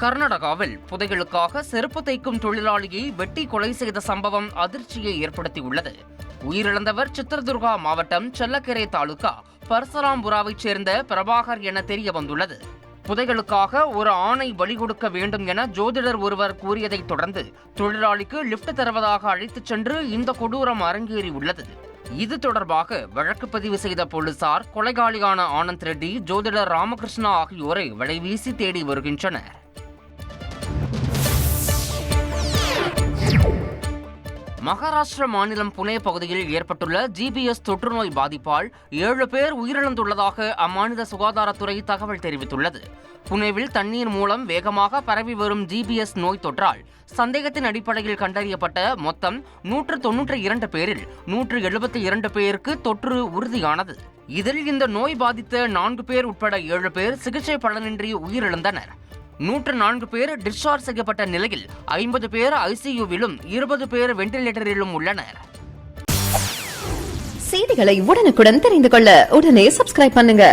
கர்நாடகாவில் புதைகளுக்காக செருப்பு தைக்கும் தொழிலாளியை வெட்டி கொலை செய்த சம்பவம் அதிர்ச்சியை ஏற்படுத்தியுள்ளது. உயிரிழந்தவர் சித்திரதுர்கா மாவட்டம் செல்லக்கரை தாலுகா பரசராம்புராவைச் சேர்ந்த பிரபாகர் என தெரிய வந்துள்ளது புதைகளுக்காக ஒரு ஆணை பலி கொடுக்க வேண்டும் என ஜோதிடர் ஒருவர் கூறியதைத் தொடர்ந்து தொழிலாளிக்கு லிப்ட் தருவதாக அழைத்துச் சென்று இந்த கொடூரம் அரங்கேறியுள்ளது. இது தொடர்பாக வழக்கு பதிவு செய்த போலீசார் கொலைகாலியான ஆனந்த் ரெட்டி ஜோதிடர் ராமகிருஷ்ணா ஆகியோரை வலைவீசி தேடி வருகின்றனர். மகாராஷ்டிர மாநிலம் புனே பகுதியில் ஏற்பட்டுள்ள ஜிபிஎஸ் தொற்றுநோய் பாதிப்பால் ஏழு பேர் உயிரிழந்துள்ளதாக அம்மாநில சுகாதாரத்துறை தகவல் தெரிவித்துள்ளது. புனேவில் தண்ணீர் மூலம் வேகமாக பரவி வரும் ஜிபிஎஸ் நோய் தொற்றால் சந்தேகத்தின் அடிப்படையில் கண்டறியப்பட்ட மொத்தம் நூற்று தொன்னூற்றி இரண்டு பேரில் நூற்று எழுபத்தி இரண்டு பேருக்கு தொற்று உறுதியானது. இதில் இந்த நோய் பாதித்த நான்கு பேர் உட்பட ஏழு பேர் சிகிச்சை பலனின்றி உயிரிழந்தனர். நூற்று நான்கு பேர் டிஸ்சார்ஜ் செய்யப்பட்ட நிலையில் ஐம்பது பேர் ஐசியூவிலும் இருபது பேர் வெண்டிலேட்டரிலும் உள்ளனர். செய்திகளை உடனுக்குடன் தெரிந்து கொள்ள உடனே சப்ஸ்கிரைப் பண்ணுங்க.